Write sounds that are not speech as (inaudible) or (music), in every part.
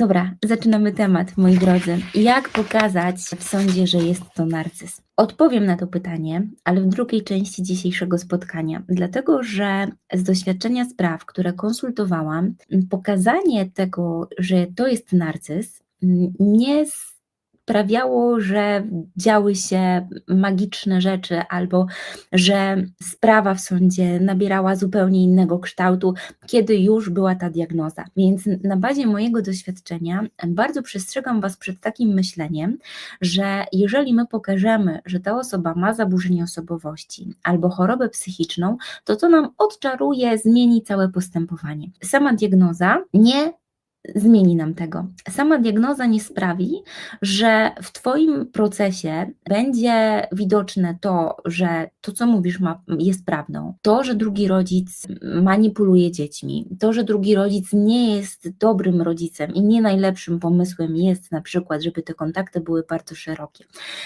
Dobra, zaczynamy temat, moi drodzy. Jak pokazać w sądzie, że jest to narcyz? Odpowiem na to pytanie, ale w drugiej części dzisiejszego spotkania, dlatego że z doświadczenia spraw, które konsultowałam, pokazanie tego, że to jest narcyz, nie sprawiało, że działy się magiczne rzeczy albo że sprawa w sądzie nabierała zupełnie innego kształtu, kiedy już była ta diagnoza. Więc na bazie mojego doświadczenia bardzo przestrzegam Was przed takim myśleniem, że jeżeli my pokażemy, że ta osoba ma zaburzenie osobowości albo chorobę psychiczną, to to nam odczaruje, zmieni całe postępowanie. Sama diagnoza nie zmieni nam tego. Sama diagnoza nie sprawi, że w Twoim procesie będzie widoczne to, że to, co mówisz, ma, jest prawdą. To, że drugi rodzic manipuluje dziećmi, to, że drugi rodzic nie jest dobrym rodzicem i nie najlepszym pomysłem jest na przykład, żeby te kontakty były bardzo szerokie.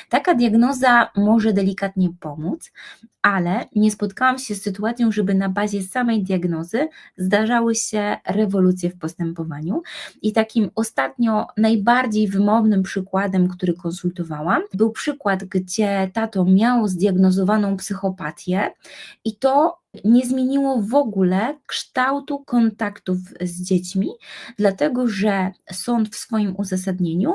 Taka diagnoza może delikatnie pomóc, ale nie spotkałam się z sytuacją, żeby na bazie samej diagnozy zdarzały się rewolucje w postępowaniu. I takim ostatnio najbardziej wymownym przykładem, który konsultowałam, był przykład, gdzie tato miał zdiagnozowaną psychopatię i to nie zmieniło w ogóle kształtu kontaktów z dziećmi, dlatego że sąd w swoim uzasadnieniu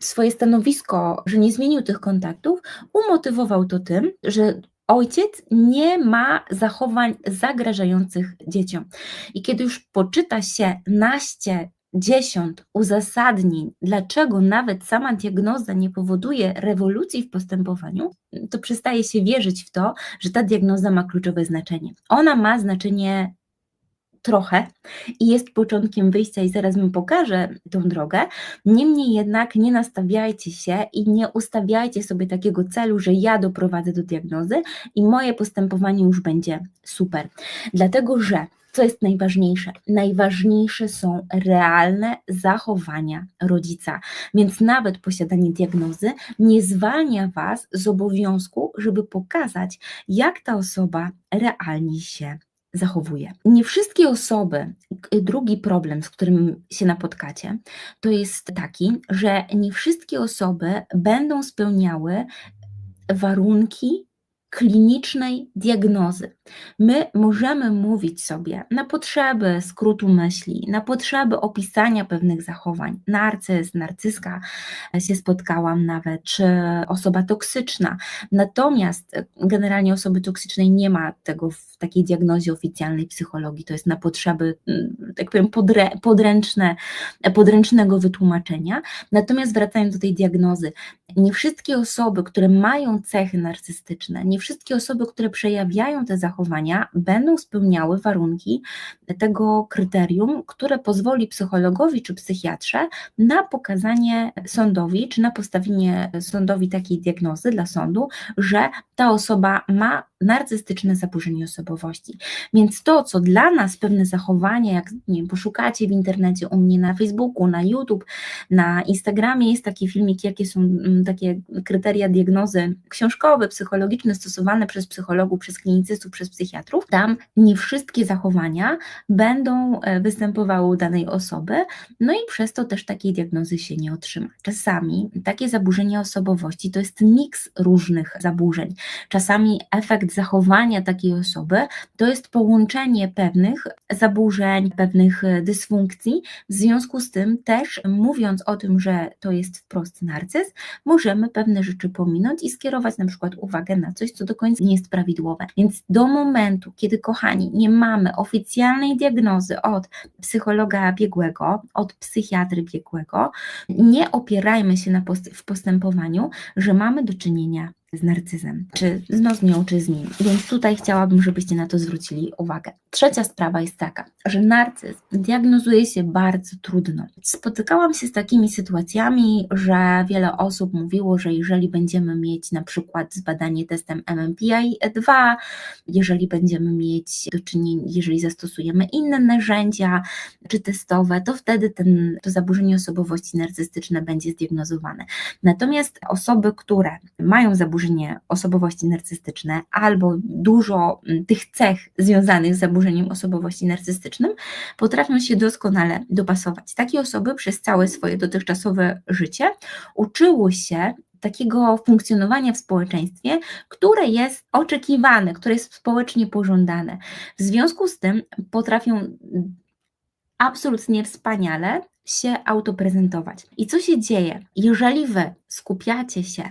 swoje stanowisko, że nie zmienił tych kontaktów, umotywował to tym, że ojciec nie ma zachowań zagrażających dzieciom. I kiedy już poczyta się naście dziesiąt uzasadnień, dlaczego nawet sama diagnoza nie powoduje rewolucji w postępowaniu, to przestaje się wierzyć w to, że ta diagnoza ma kluczowe znaczenie. Ona ma znaczenie trochę i jest początkiem wyjścia i zaraz Wam pokażę tą drogę. Niemniej jednak nie nastawiajcie się i nie ustawiajcie sobie takiego celu, że ja doprowadzę do diagnozy i moje postępowanie już będzie super. Dlatego, że co jest najważniejsze? Najważniejsze są realne zachowania rodzica. Więc nawet posiadanie diagnozy nie zwalnia Was z obowiązku, żeby pokazać, jak ta osoba realnie się zachowuje. Nie wszystkie osoby, drugi problem, z którym się napotkacie, to jest taki, że nie wszystkie osoby będą spełniały warunki klinicznej diagnozy. My możemy mówić sobie na potrzeby skrótu myśli, na potrzeby opisania pewnych zachowań. Narcyz, narcyzka się spotkałam nawet, czy osoba toksyczna. Natomiast generalnie osoby toksycznej nie ma tego w takiej diagnozie oficjalnej psychologii. To jest na potrzeby, mm, tak powiem, podrę, podręczne, podręcznego wytłumaczenia. Natomiast wracając do tej diagnozy, nie wszystkie osoby, które mają cechy narcystyczne, nie wszystkie osoby, które przejawiają te zachowania, będą spełniały warunki tego kryterium, które pozwoli psychologowi czy psychiatrze na pokazanie sądowi, czy na postawienie sądowi takiej diagnozy dla sądu, że ta osoba ma narcystyczne zaburzenie osobowości. Więc to, co dla nas pewne zachowania, jak nie wiem, poszukacie w internecie u mnie na Facebooku, na YouTube, na Instagramie jest taki filmik, jakie są mm, takie kryteria diagnozy książkowe, psychologiczne, stosowane przez psychologów, przez klinicystów, przez psychiatrów. Tam nie wszystkie zachowania będą e, występowały u danej osoby, no i przez to też takiej diagnozy się nie otrzyma. Czasami takie zaburzenia osobowości to jest miks różnych zaburzeń. Czasami efekt zachowania takiej osoby to jest połączenie pewnych zaburzeń, pewnych e, dysfunkcji. W związku z tym też mówiąc o tym, że to jest wprost narcyz, możemy pewne rzeczy pominąć i skierować na przykład uwagę na coś, co do końca nie jest prawidłowe. Więc do momentu, kiedy kochani, nie mamy oficjalnej diagnozy od psychologa biegłego, od psychiatry biegłego, nie opierajmy się na post w postępowaniu, że mamy do czynienia z narcyzem, czy no, z nią, czy z nim. Więc tutaj chciałabym, żebyście na to zwrócili uwagę. Trzecia sprawa jest taka, że narcyzm diagnozuje się bardzo trudno. Spotykałam się z takimi sytuacjami, że wiele osób mówiło, że jeżeli będziemy mieć na przykład zbadanie testem MMPI-2, jeżeli będziemy mieć do czynienia, jeżeli zastosujemy inne narzędzia czy testowe, to wtedy ten, to zaburzenie osobowości narcystyczne będzie zdiagnozowane. Natomiast osoby, które mają zaburzenie zaburzenie osobowości narcystyczne albo dużo mm, tych cech związanych z zaburzeniem osobowości narcystycznym, potrafią się doskonale dopasować. Takie osoby przez całe swoje dotychczasowe życie uczyły się takiego funkcjonowania w społeczeństwie, które jest oczekiwane, które jest społecznie pożądane. W związku z tym potrafią absolutnie wspaniale się autoprezentować. I co się dzieje, jeżeli wy skupiacie się,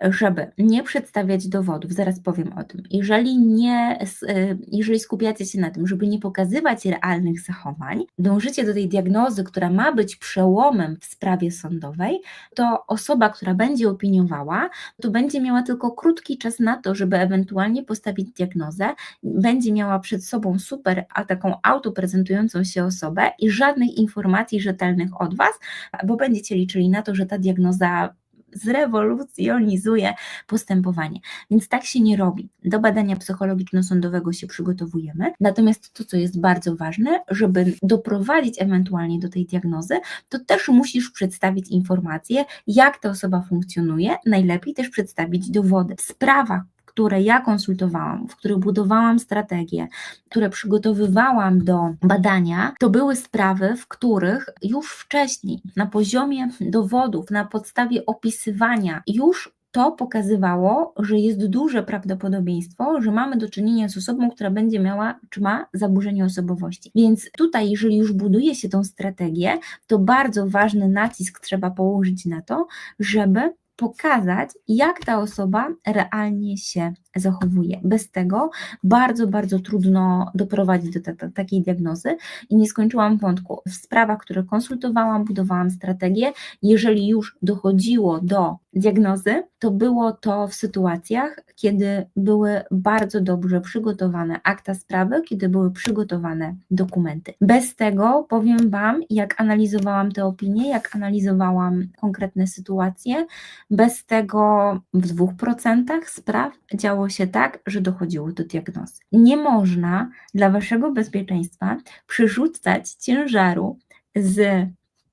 żeby nie przedstawiać dowodów, zaraz powiem o tym, jeżeli, nie, y, jeżeli skupiacie się na tym, żeby nie pokazywać realnych zachowań, dążycie do tej diagnozy, która ma być przełomem w sprawie sądowej, to osoba, która będzie opiniowała, to będzie miała tylko krótki czas na to, żeby ewentualnie postawić diagnozę, będzie miała przed sobą super, a taką autoprezentującą się osobę i żadnych informacji rzetelnych od Was, bo będziecie liczyli na to, że ta diagnoza zrewolucjonizuje postępowanie. Więc tak się nie robi. Do badania psychologiczno-sądowego się przygotowujemy. Natomiast to, co jest bardzo ważne, żeby doprowadzić ewentualnie do tej diagnozy, to też musisz przedstawić informacje, jak ta osoba funkcjonuje, najlepiej też przedstawić dowody. W sprawach, które ja konsultowałam, w których budowałam strategię, które przygotowywałam do badania, to były sprawy, w których już wcześniej, na poziomie dowodów, na podstawie opisywania, już to pokazywało, że jest duże prawdopodobieństwo, że mamy do czynienia z osobą, która będzie miała czy ma zaburzenie osobowości. Więc tutaj, jeżeli już buduje się tą strategię, to bardzo ważny nacisk trzeba położyć na to, żeby pokazać, jak ta osoba realnie się zachowuje. Bez tego bardzo, bardzo trudno doprowadzić do takiej diagnozy i nie skończyłam wątku. W sprawach, które konsultowałam, budowałam strategię, jeżeli już dochodziło do diagnozy, to było to w sytuacjach, kiedy były bardzo dobrze przygotowane akta sprawy, kiedy były przygotowane dokumenty. Bez tego powiem Wam, jak analizowałam te opinie, jak analizowałam konkretne sytuacje, bez tego w dwóch procentach spraw działo się tak, że dochodziło do diagnozy. Nie można dla Waszego bezpieczeństwa przerzucać ciężaru z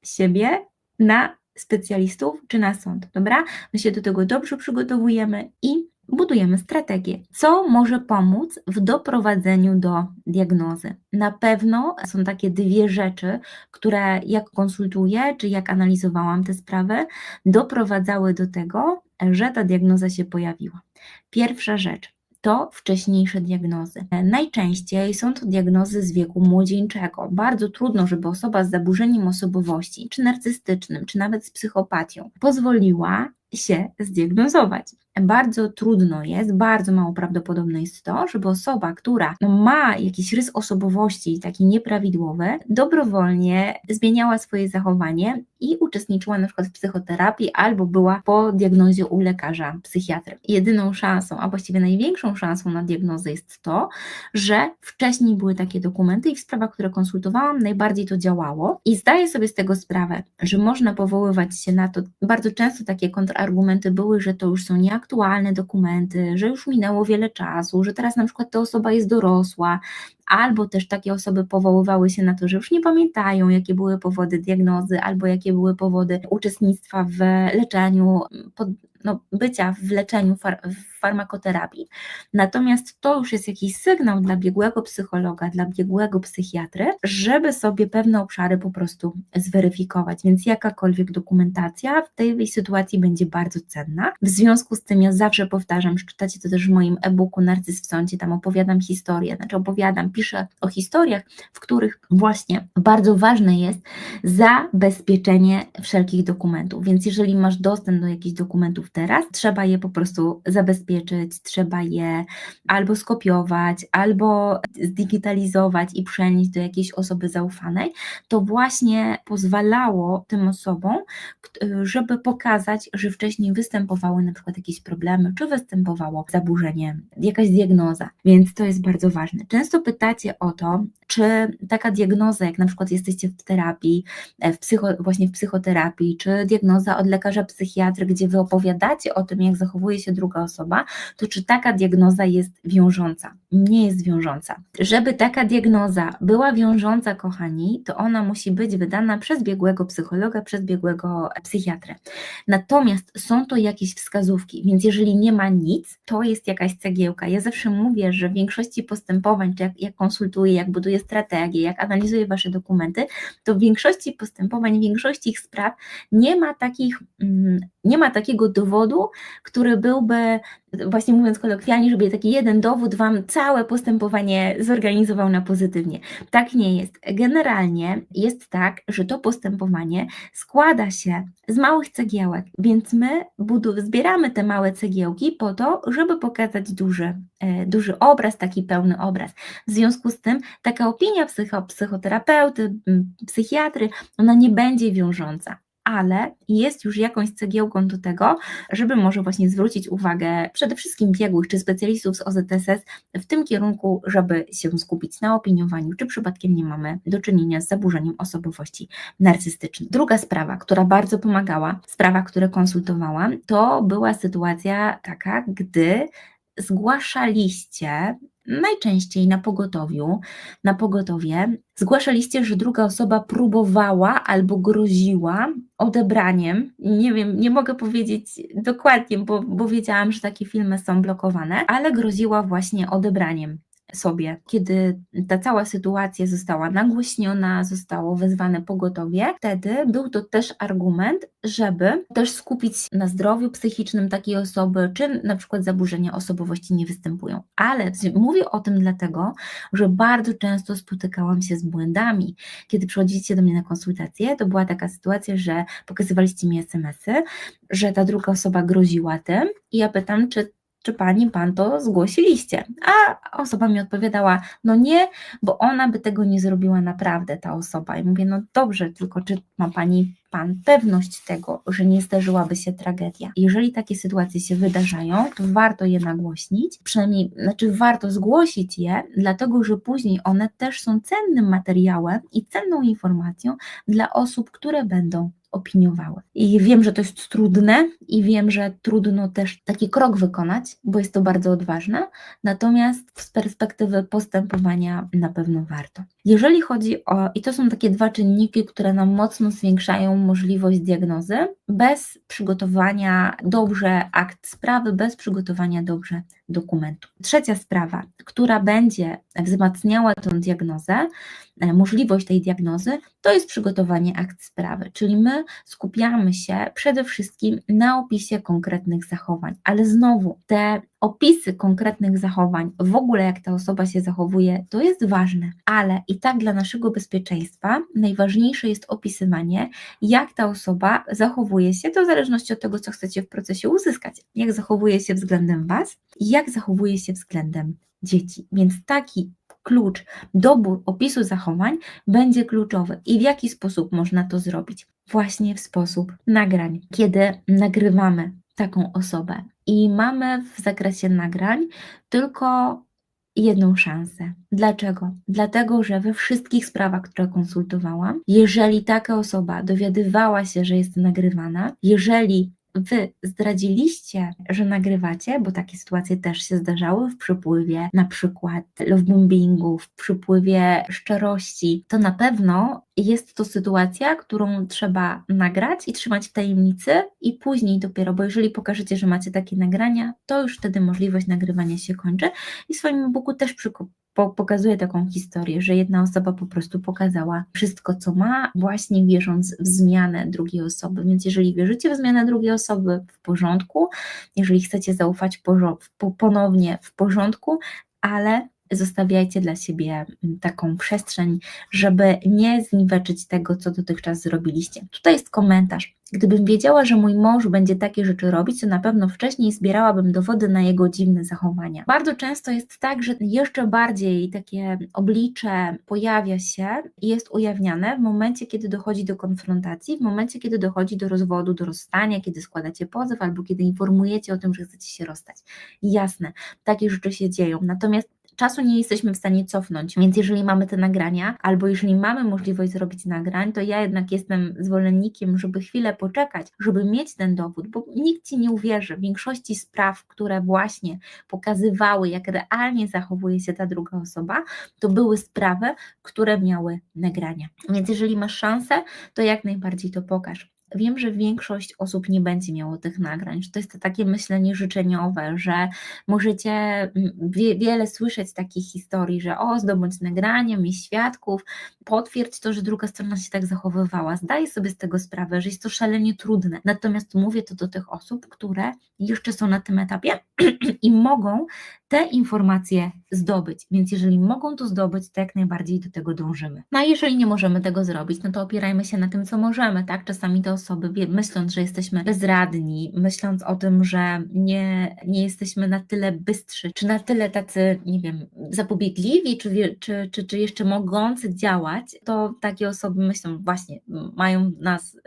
siebie na specjalistów czy na sąd, dobra? My się do tego dobrze przygotowujemy i budujemy strategię. Co może pomóc w doprowadzeniu do diagnozy? Na pewno są takie dwie rzeczy, które jak konsultuję, czy jak analizowałam te sprawy, doprowadzały do tego, że ta diagnoza się pojawiła. Pierwsza rzecz to wcześniejsze diagnozy. Najczęściej są to diagnozy z wieku młodzieńczego. Bardzo trudno, żeby osoba z zaburzeniem osobowości, czy narcystycznym, czy nawet z psychopatią, pozwoliła się zdiagnozować bardzo trudno jest, bardzo mało prawdopodobne jest to, żeby osoba, która no, ma jakiś rys osobowości taki nieprawidłowy, dobrowolnie zmieniała swoje zachowanie i uczestniczyła na przykład w psychoterapii albo była po diagnozie u lekarza psychiatry. Jedyną szansą, a właściwie największą szansą na diagnozę jest to, że wcześniej były takie dokumenty i w sprawach, które konsultowałam, najbardziej to działało i zdaję sobie z tego sprawę, że można powoływać się na to. Bardzo często takie kontrargumenty były, że to już są nieaktualne aktualne dokumenty, że już minęło wiele czasu, że teraz na przykład ta osoba jest dorosła, albo też takie osoby powoływały się na to, że już nie pamiętają, jakie były powody diagnozy, albo jakie były powody uczestnictwa w leczeniu, pod, no, bycia w leczeniu far, w farmakoterapii. Natomiast to już jest jakiś sygnał dla biegłego psychologa, dla biegłego psychiatry, żeby sobie pewne obszary po prostu zweryfikować. Więc jakakolwiek dokumentacja w tej sytuacji będzie bardzo cenna. W związku z tym ja zawsze powtarzam, czytacie to też w moim e-booku Narcyz w sądzie, tam opowiadam historię, znaczy opowiadam, piszę o historiach, w których właśnie bardzo ważne jest zabezpieczenie wszelkich dokumentów. Więc jeżeli masz dostęp do jakichś dokumentów teraz, trzeba je po prostu zabezpieczyć, trzeba je albo skopiować, albo zdigitalizować i przenieść do jakiejś osoby zaufanej. To właśnie pozwalało tym osobom, żeby pokazać, że wcześniej występowały na przykład jakieś problemy, czy występowało zaburzenie, jakaś diagnoza. Więc to jest bardzo ważne. Często pytacie o to, czy taka diagnoza, jak na przykład jesteście w terapii, e, w psycho, właśnie w psychoterapii, czy diagnoza od lekarza psychiatry, gdzie wy opowiadacie o tym, jak zachowuje się druga osoba, to czy taka diagnoza jest wiążąca? Nie jest wiążąca. Żeby taka diagnoza była wiążąca, kochani, to ona musi być wydana przez biegłego psychologa, przez biegłego psychiatrę. Natomiast są to jakieś wskazówki, więc jeżeli nie ma nic, to jest jakaś cegiełka. Ja zawsze mówię, że w większości postępowań, czy jak, jak konsultuję, jak buduję strategię, jak analizuję Wasze dokumenty, to w większości postępowań, w większości ich spraw nie ma takich, mm, nie ma takiego dowodu, który byłby, właśnie mówiąc kolokwialnie, żeby taki jeden dowód Wam całe postępowanie zorganizował na pozytywnie. Tak nie jest. Generalnie jest tak, że to postępowanie składa się z małych cegiełek, więc my zbieramy te małe cegiełki po to, żeby pokazać duży, e, duży obraz, taki pełny obraz. W związku z tym taka opinia psycho, psychoterapeuty, psychiatry, ona nie będzie wiążąca. Ale jest już jakąś cegiełką do tego, żeby może właśnie zwrócić uwagę przede wszystkim biegłych czy specjalistów z OZSS w tym kierunku, żeby się skupić na opiniowaniu, czy przypadkiem nie mamy do czynienia z zaburzeniem osobowości narcystycznej. Druga sprawa, która bardzo pomagała, sprawa, którą konsultowałam, to była sytuacja taka, gdy zgłaszaliście najczęściej na pogotowiu, na pogotowie, zgłaszaliście, że druga osoba próbowała albo groziła odebraniem. Nie wiem, nie mogę powiedzieć dokładnie, bo, bo wiedziałam, że takie filmy są blokowane, ale groziła właśnie odebraniem sobie, kiedy ta cała sytuacja została nagłośniona, zostało wezwane pogotowie, wtedy był to też argument, żeby też skupić się na zdrowiu psychicznym takiej osoby, czy na przykład zaburzenia osobowości nie występują. Ale mówię o tym dlatego, że bardzo często spotykałam się z błędami. Kiedy przychodzicie do mnie na konsultację, to była taka sytuacja, że pokazywaliście mi SMS-y, że ta druga osoba groziła tym i ja pytam, czy czy pani, pan to zgłosiliście? A osoba mi odpowiadała, no nie, bo ona by tego nie zrobiła naprawdę, ta osoba. I mówię, no dobrze, tylko czy ma pani, pan pewność tego, że nie zdarzyłaby się tragedia? Jeżeli takie sytuacje się wydarzają, to warto je nagłośnić, przynajmniej, znaczy warto zgłosić je, dlatego że później one też są cennym materiałem i cenną informacją dla osób, które będą opiniowały. I wiem, że to jest trudne i wiem, że trudno też taki krok wykonać, bo jest to bardzo odważne, natomiast z perspektywy postępowania na pewno warto. Jeżeli chodzi o, i to są takie dwa czynniki, które nam mocno zwiększają możliwość diagnozy, bez przygotowania dobrze akt sprawy, bez przygotowania dobrze dokumentu. Trzecia sprawa, która będzie wzmacniała tę diagnozę, e, możliwość tej diagnozy, to jest przygotowanie akt sprawy, czyli my skupiamy się przede wszystkim na opisie konkretnych zachowań, ale znowu te opisy konkretnych zachowań, w ogóle jak ta osoba się zachowuje, to jest ważne, ale i tak dla naszego bezpieczeństwa najważniejsze jest opisywanie, jak ta osoba zachowuje się, to w zależności od tego, co chcecie w procesie uzyskać, jak zachowuje się względem Was i jak zachowuje się względem dzieci. Więc taki klucz, dobór opisu zachowań będzie kluczowy. I w jaki sposób można to zrobić? Właśnie w sposób nagrań, kiedy nagrywamy taką osobę i mamy w zakresie nagrań tylko jedną szansę. Dlaczego? Dlatego, że we wszystkich sprawach, które konsultowałam, jeżeli taka osoba dowiadywała się, że jest nagrywana, jeżeli wy zdradziliście, że nagrywacie, bo takie sytuacje też się zdarzały w przypływie na przykład lovebombingu, w przypływie szczerości, to na pewno jest to sytuacja, którą trzeba nagrać i trzymać w tajemnicy i później dopiero, bo jeżeli pokażecie, że macie takie nagrania, to już wtedy możliwość nagrywania się kończy i w swoim e-booku też pokazuje taką historię, że jedna osoba po prostu pokazała wszystko, co ma, właśnie wierząc w zmianę drugiej osoby. Więc jeżeli wierzycie w zmianę drugiej osoby, w porządku, jeżeli chcecie zaufać ponownie w porządku, ale zostawiajcie dla siebie taką przestrzeń, żeby nie zniweczyć tego, co dotychczas zrobiliście. Tutaj jest komentarz. Gdybym wiedziała, że mój mąż będzie takie rzeczy robić, to na pewno wcześniej zbierałabym dowody na jego dziwne zachowania. Bardzo często jest tak, że jeszcze bardziej takie oblicze pojawia się i jest ujawniane w momencie, kiedy dochodzi do konfrontacji, w momencie, kiedy dochodzi do rozwodu, do rozstania, kiedy składacie pozew albo kiedy informujecie o tym, że chcecie się rozstać. Jasne, takie rzeczy się dzieją. Natomiast czasu nie jesteśmy w stanie cofnąć, więc jeżeli mamy te nagrania, albo jeżeli mamy możliwość zrobić nagrań, to ja jednak jestem zwolennikiem, żeby chwilę poczekać, żeby mieć ten dowód, bo nikt ci nie uwierzy. W większości spraw, które właśnie pokazywały, jak realnie zachowuje się ta druga osoba, to były sprawy, które miały nagrania. Więc jeżeli masz szansę, to jak najbardziej to pokaż. Wiem, że większość osób nie będzie miało tych nagrań, że to jest to takie myślenie życzeniowe, że możecie mm, wie, wiele słyszeć takich historii, że o, zdobądź nagranie, mieć świadków, potwierdź to, że druga strona się tak zachowywała. Zdaję sobie z tego sprawę, że jest to szalenie trudne. Natomiast mówię to do tych osób, które jeszcze są na tym etapie (clears throat) i mogą te informacje zdobyć. Więc jeżeli mogą to zdobyć, to jak najbardziej do tego dążymy. No a jeżeli nie możemy tego zrobić, no to opierajmy się na tym, co możemy, tak? Czasami te osoby, myśląc, że jesteśmy bezradni, myśląc o tym, że nie, nie jesteśmy na tyle bystrzy, czy na tyle tacy, nie wiem, zapobiegliwi, czy, czy, czy, czy jeszcze mogący działać, to takie osoby myślą, właśnie, mają nas,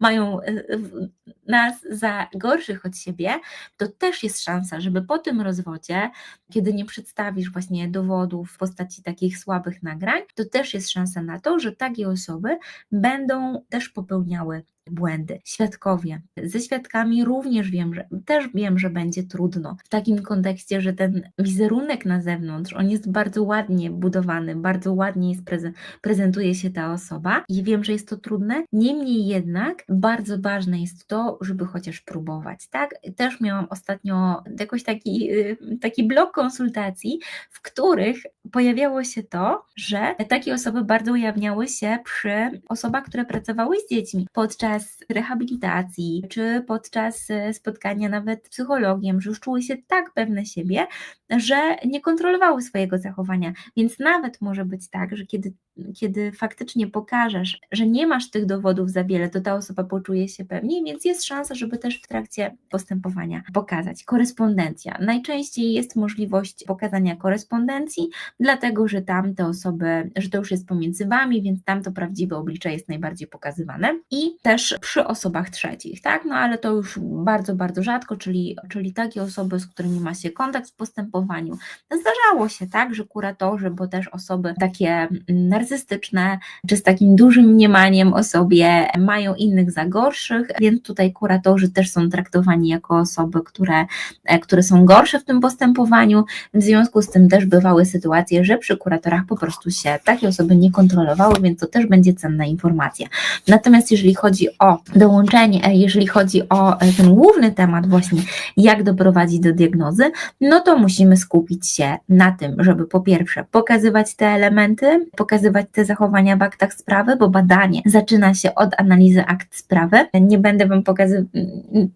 mają e, w- nas za gorszych od siebie, to też jest szansa, żeby po tym rozwodzie, kiedy nie przedstawisz właśnie dowodów w postaci takich słabych nagrań, to też jest szansa na to, że takie osoby będą też popełniały błędy. Świadkowie. Ze świadkami również wiem, że też wiem, że będzie trudno. W takim kontekście, że ten wizerunek na zewnątrz, on jest bardzo ładnie budowany, bardzo ładnie jest preze- prezentuje się ta osoba i wiem, że jest to trudne. Niemniej jednak bardzo ważne jest to, żeby chociaż próbować, tak? Też miałam ostatnio jakoś taki, y, taki blok konsultacji, w których pojawiało się to, że takie osoby bardzo ujawniały się przy osobach, które pracowały z dziećmi podczas rehabilitacji, czy podczas e, spotkania nawet z psychologiem, że już czuły się tak pewne siebie, że nie kontrolowały swojego zachowania. Więc nawet może być tak, że kiedy, kiedy faktycznie pokażesz, że nie masz tych dowodów za wiele, to ta osoba poczuje się pewniej, więc jest szansa, żeby też w trakcie postępowania pokazać. Korespondencja. Najczęściej jest możliwość pokazania korespondencji, dlatego że tam te osoby, że to już jest pomiędzy wami, więc tam to prawdziwe oblicze jest najbardziej pokazywane. I też przy osobach trzecich, tak? No ale to już bardzo, bardzo rzadko, czyli, czyli takie osoby, z którymi ma się kontakt w postępowaniu. Zdarzało się, tak, że kuratorzy, bo też osoby takie mm, narcystyczne, czy z takim dużym mniemaniem o sobie mają innych za gorszych, więc tutaj kuratorzy też są traktowani jako osoby, które, e, które są gorsze w tym postępowaniu. W związku z tym też bywały sytuacje, że przy kuratorach po prostu się takie osoby nie kontrolowały, więc to też będzie cenna informacja. Natomiast jeżeli chodzi o dołączenie, e, jeżeli chodzi o e, ten główny temat właśnie, jak doprowadzić do diagnozy, no to musimy skupić się na tym, żeby po pierwsze pokazywać te elementy, pokazywać te zachowania w aktach sprawy, bo badanie zaczyna się od analizy akt sprawy. Nie będę Wam pokazywać,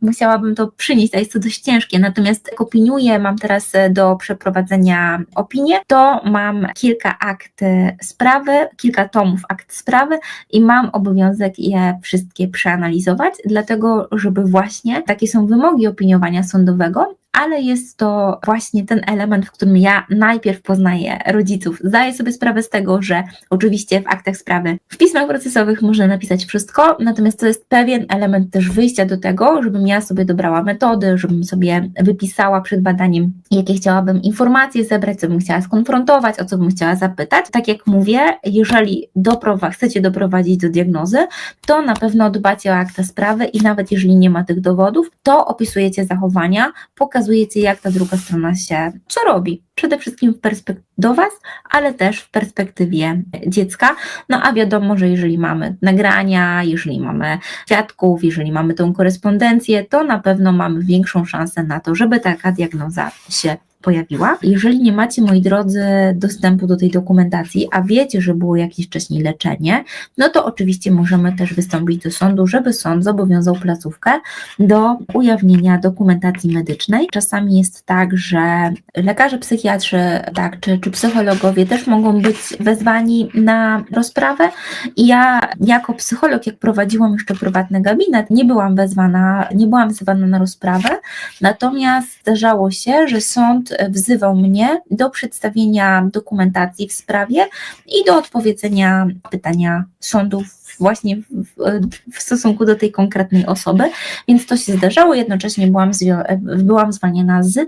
musiałabym to przynieść, a jest to dość ciężkie, natomiast jak opiniuję, mam teraz e, do przeprowadzenia opinię, to mam kilka akt e, sprawy, kilka tomów akt sprawy i mam obowiązek je wszystkie przeanalizować, dlatego żeby właśnie takie są wymogi opiniowania sądowego, ale jest to właśnie ten element, w którym ja najpierw poznaję rodziców. Zdaję sobie sprawę z tego, że oczywiście w aktach sprawy, w pismach procesowych można napisać wszystko, natomiast to jest pewien element też wyjścia do tego, żebym ja sobie dobrała metody, żebym sobie wypisała przed badaniem, jakie chciałabym informacje zebrać, co bym chciała skonfrontować, o co bym chciała zapytać. Tak jak mówię, jeżeli doprowa- chcecie doprowadzić do diagnozy, to na pewno dbacie o akta sprawy i nawet jeżeli nie ma tych dowodów, to opisujecie zachowania, pokazujecie jak ta druga strona się, co robi. Przede wszystkim w perspektywie do Was, ale też w perspektywie dziecka. No a wiadomo, że jeżeli mamy nagrania, jeżeli mamy świadków, jeżeli mamy tą korespondencję, to na pewno mamy większą szansę na to, żeby taka diagnoza się pojawiła. Jeżeli nie macie, moi drodzy, dostępu do tej dokumentacji, a wiecie, że było jakieś wcześniej leczenie, no to oczywiście możemy też wystąpić do sądu, żeby sąd zobowiązał placówkę do ujawnienia dokumentacji medycznej. Czasami jest tak, że lekarze psychiatrzy, tak, czy, czy psychologowie też mogą być wezwani na rozprawę. I ja jako psycholog, jak prowadziłam jeszcze prywatny gabinet, nie byłam wezwana, nie byłam wzywana na rozprawę, natomiast zdarzało się, że sąd wzywał mnie do przedstawienia dokumentacji w sprawie i do odpowiedzenia pytania sądu właśnie w, w, stosunku do tej konkretnej osoby, więc to się zdarzało, jednocześnie byłam, byłam z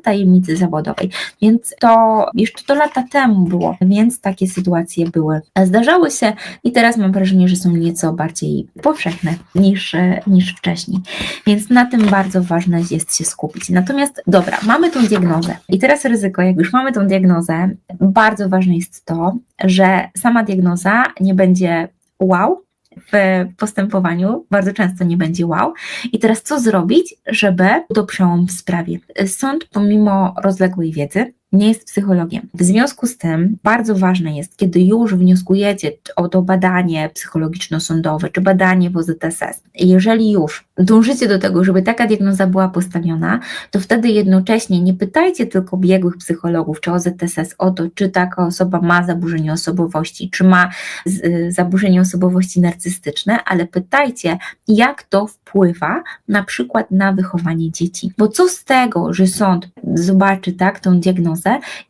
tajemnicy zawodowej, więc to jeszcze to lata temu było, więc takie sytuacje były. Zdarzały się i teraz mam wrażenie, że są nieco bardziej powszechne niż, niż wcześniej, więc na tym bardzo ważne jest się skupić. Natomiast dobra, mamy tą diagnozę i teraz ryzyko, jak już mamy tą diagnozę, bardzo ważne jest to, że sama diagnoza nie będzie wow, w postępowaniu bardzo często nie będzie wow. I teraz co zrobić, żeby to przełom w sprawie? Sąd, pomimo rozległej wiedzy, nie jest psychologiem. W związku z tym bardzo ważne jest, kiedy już wnioskujecie o to badanie psychologiczno-sądowe czy badanie w OZTSS, jeżeli już dążycie do tego, żeby taka diagnoza była postawiona, to wtedy jednocześnie nie pytajcie tylko biegłych psychologów czy OZTSS o to, czy taka osoba ma zaburzenie osobowości, czy ma y, zaburzenie osobowości narcystyczne, ale pytajcie, jak to wpływa na przykład na wychowanie dzieci. Bo co z tego, że sąd zobaczy tak tą diagnozę,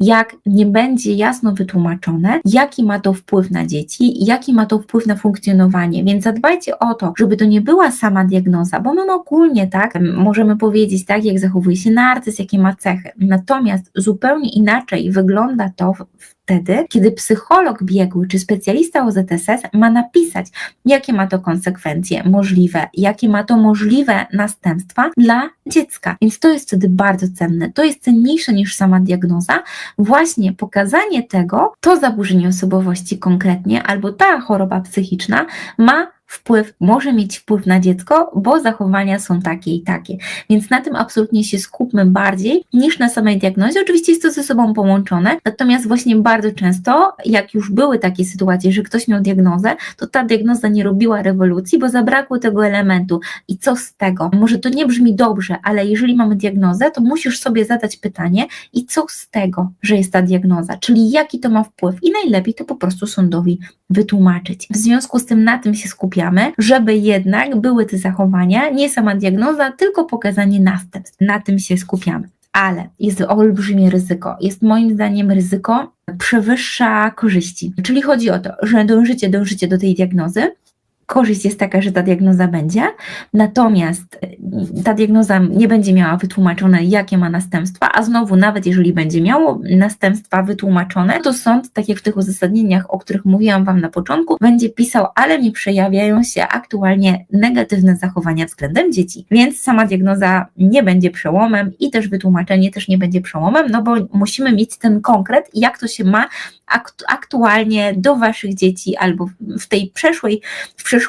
jak nie będzie jasno wytłumaczone, jaki ma to wpływ na dzieci, jaki ma to wpływ na funkcjonowanie. Więc zadbajcie o to, żeby to nie była sama diagnoza, bo my ogólnie tak możemy powiedzieć tak, jak zachowuje się narcyz, jakie ma cechy. Natomiast zupełnie inaczej wygląda to w, wtedy, kiedy psycholog biegły czy specjalista OZSS ma napisać, jakie ma to konsekwencje możliwe, jakie ma to możliwe następstwa dla dziecka. Więc to jest wtedy bardzo cenne. To jest cenniejsze niż sama diagnoza. Właśnie pokazanie tego, to zaburzenie osobowości konkretnie, albo ta choroba psychiczna ma wpływ, może mieć wpływ na dziecko, bo zachowania są takie i takie. Więc na tym absolutnie się skupmy bardziej niż na samej diagnozie. Oczywiście jest to ze sobą połączone, natomiast właśnie bardzo często, jak już były takie sytuacje, że ktoś miał diagnozę, to ta diagnoza nie robiła rewolucji, bo zabrakło tego elementu. I co z tego? Może to nie brzmi dobrze, ale jeżeli mamy diagnozę, to musisz sobie zadać pytanie, i co z tego, że jest ta diagnoza? Czyli jaki to ma wpływ? I najlepiej to po prostu sądowi wytłumaczyć. W związku z tym na tym się skupiamy, żeby jednak były te zachowania, nie sama diagnoza, tylko pokazanie następstw. Na tym się skupiamy. Ale jest olbrzymie ryzyko. Jest moim zdaniem ryzyko przewyższa korzyści. Czyli chodzi o to, że dążycie, dążycie do tej diagnozy, korzyść jest taka, że ta diagnoza będzie, natomiast y, ta diagnoza nie będzie miała wytłumaczone, jakie ma następstwa, a znowu, nawet jeżeli będzie miało następstwa wytłumaczone, to sąd, tak jak w tych uzasadnieniach, o których mówiłam Wam na początku, będzie pisał, ale nie przejawiają się aktualnie negatywne zachowania względem dzieci. Więc sama diagnoza nie będzie przełomem i też wytłumaczenie też nie będzie przełomem, no bo musimy mieć ten konkret, jak to się ma aktualnie do Waszych dzieci albo w tej przeszłej, w przeszłości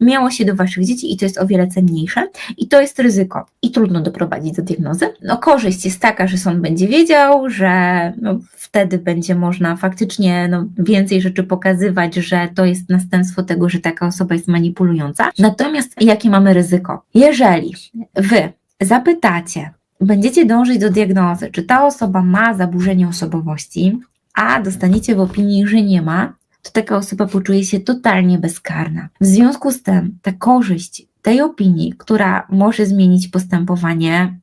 miało się do Waszych dzieci i to jest o wiele cenniejsze i to jest ryzyko i trudno doprowadzić do diagnozy. No korzyść jest taka, że sąd będzie wiedział, że no, wtedy będzie można faktycznie no, więcej rzeczy pokazywać, że to jest następstwo tego, że taka osoba jest manipulująca. Natomiast jakie mamy ryzyko? Jeżeli Wy zapytacie, będziecie dążyć do diagnozy, czy ta osoba ma zaburzenie osobowości, a dostaniecie w opinii, że nie ma, to taka osoba poczuje się totalnie bezkarna. W związku z tym ta korzyść tej opinii, która może zmienić postępowanie,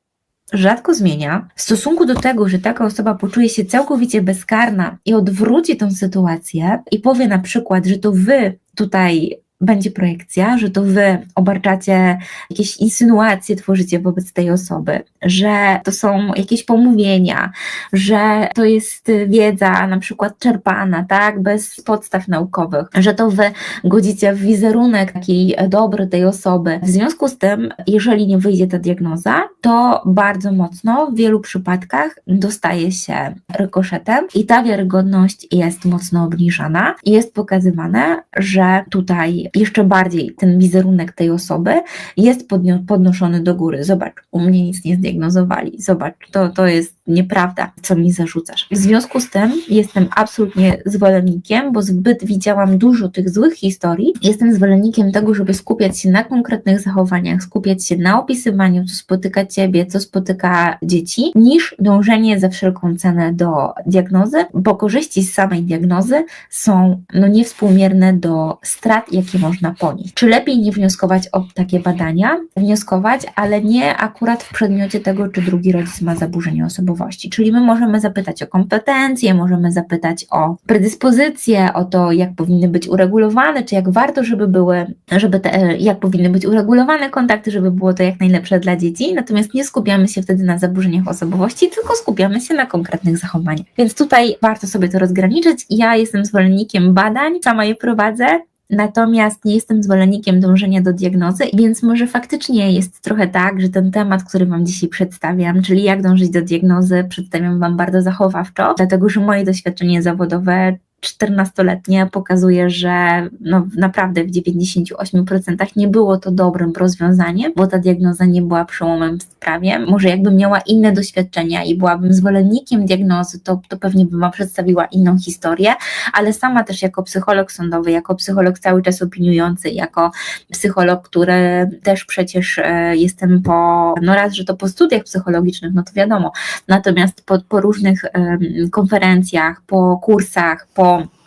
rzadko zmienia. W stosunku do tego, że taka osoba poczuje się całkowicie bezkarna i odwróci tą sytuację i powie na przykład, że to wy tutaj będzie projekcja, że to wy obarczacie jakieś insynuacje, tworzycie wobec tej osoby, że to są jakieś pomówienia, że to jest wiedza na przykład czerpana, tak, bez podstaw naukowych, że to wy godzicie w wizerunek taki dobry tej osoby. W związku z tym, jeżeli nie wyjdzie ta diagnoza, to bardzo mocno w wielu przypadkach dostaje się rykoszetem i ta wiarygodność jest mocno obniżana i jest pokazywane, że tutaj jeszcze bardziej ten wizerunek tej osoby jest podnoszony do góry. Zobacz, u mnie nic nie zdiagnozowali. Zobacz, to, to jest nieprawda, co mi zarzucasz. W związku z tym jestem absolutnie zwolennikiem, bo zbyt widziałam dużo tych złych historii. Jestem zwolennikiem tego, żeby skupiać się na konkretnych zachowaniach, skupiać się na opisywaniu, co spotyka ciebie, co spotyka dzieci, niż dążenie za wszelką cenę do diagnozy, bo korzyści z samej diagnozy są no, niewspółmierne do strat, jakie można ponieść. Czy lepiej nie wnioskować o takie badania? Wnioskować, ale nie akurat w przedmiocie tego, czy drugi rodzic ma zaburzenie osobowości. Czyli my możemy zapytać o kompetencje, możemy zapytać o predyspozycje, o to, jak powinny być uregulowane, czy jak warto, żeby były, żeby te, jak powinny być uregulowane kontakty, żeby było to jak najlepsze dla dzieci. Natomiast nie skupiamy się wtedy na zaburzeniach osobowości, tylko skupiamy się na konkretnych zachowaniach. Więc tutaj warto sobie to rozgraniczyć. Ja jestem zwolennikiem badań, sama je prowadzę, Natomiast nie jestem zwolennikiem dążenia do diagnozy, więc może faktycznie jest trochę tak, że ten temat, który Wam dzisiaj przedstawiam, czyli jak dążyć do diagnozy, przedstawiam Wam bardzo zachowawczo, dlatego że moje doświadczenie zawodowe 14-letnie pokazuje, że no naprawdę w 98% nie było to dobrym rozwiązaniem, bo ta diagnoza nie była przełomem w sprawie. Może jakbym miała inne doświadczenia i byłabym zwolennikiem diagnozy, to, to pewnie bym przedstawiła inną historię, ale sama też jako psycholog sądowy, jako psycholog cały czas opiniujący, jako psycholog, który też przecież e, jestem po, no raz, że to po studiach psychologicznych, no to wiadomo, natomiast po, po różnych um, konferencjach, po kursach, po pero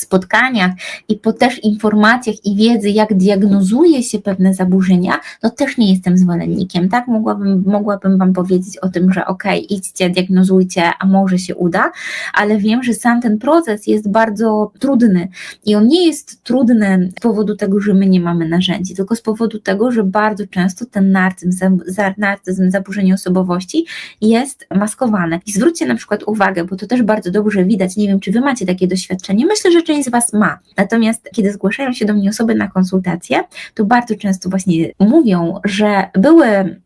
spotkaniach i po też informacjach i wiedzy, jak diagnozuje się pewne zaburzenia, no też nie jestem zwolennikiem, tak? Mogłabym, mogłabym Wam powiedzieć o tym, że ok, idźcie, diagnozujcie, a może się uda, ale wiem, że sam ten proces jest bardzo trudny i on nie jest trudny z powodu tego, że my nie mamy narzędzi, tylko z powodu tego, że bardzo często ten narcyzm, narcyzm zaburzenie osobowości jest maskowane. I zwróćcie na przykład uwagę, bo to też bardzo dobrze widać, nie wiem, czy Wy macie takie doświadczenie, myślę, że część z Was ma. Natomiast kiedy zgłaszają się do mnie osoby na konsultacje, to bardzo często właśnie mówią, że były mm,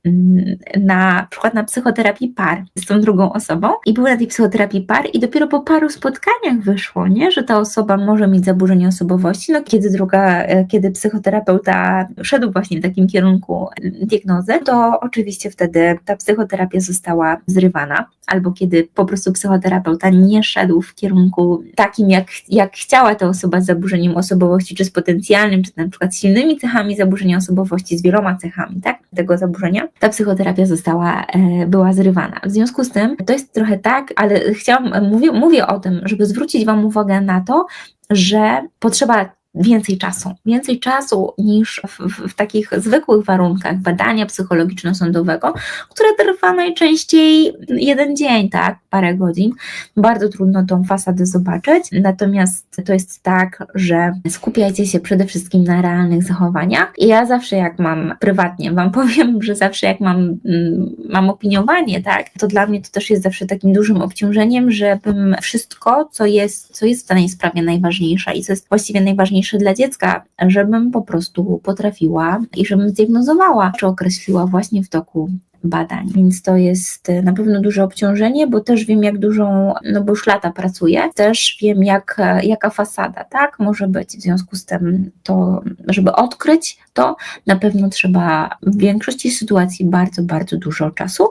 na przykład na psychoterapii par z tą drugą osobą i były na tej psychoterapii par i dopiero po paru spotkaniach wyszło, nie, że ta osoba może mieć zaburzenie osobowości, no kiedy druga, e, kiedy psychoterapeuta szedł właśnie w takim kierunku diagnozy, to oczywiście wtedy ta psychoterapia została zrywana, albo kiedy po prostu psychoterapeuta nie szedł w kierunku takim, jak, jak chciała ta osoba z zaburzeniem osobowości, czy z potencjalnym, czy na przykład silnymi cechami zaburzenia osobowości, z wieloma cechami, tak, tego zaburzenia, ta psychoterapia została, e, była zrywana. W związku z tym to jest trochę tak, ale chciałam, mówię, mówię o tym, żeby zwrócić Wam uwagę na to, że potrzeba więcej czasu. Więcej czasu niż w, w, w, takich zwykłych warunkach badania psychologiczno-sądowego, które trwa najczęściej jeden dzień, tak, parę godzin. Bardzo trudno tą fasadę zobaczyć. Natomiast to jest tak, że skupiajcie się przede wszystkim na realnych zachowaniach. I ja zawsze jak mam prywatnie, wam (laughs) powiem, że zawsze jak mam, mm, mam opiniowanie, tak, to dla mnie to też jest zawsze takim dużym obciążeniem, żebym wszystko, co jest, co jest w danej sprawie najważniejsze i co jest właściwie najważniejsze, najważniejsze dla dziecka, żebym po prostu potrafiła i żebym zdiagnozowała, czy określiła właśnie w toku badań, więc to jest na pewno duże obciążenie, bo też wiem, jak dużą, no bo już lata pracuję, też wiem, jak, jaka fasada, tak, może być. W związku z tym, to, żeby odkryć to, na pewno trzeba w większości sytuacji bardzo, bardzo dużo czasu,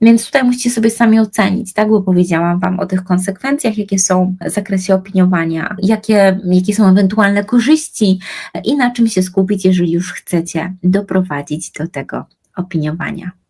więc tutaj musicie sobie sami ocenić, tak, bo powiedziałam Wam o tych konsekwencjach, jakie są w zakresie opiniowania, jakie, jakie są ewentualne korzyści i na czym się skupić, jeżeli już chcecie doprowadzić do tego opiniowania.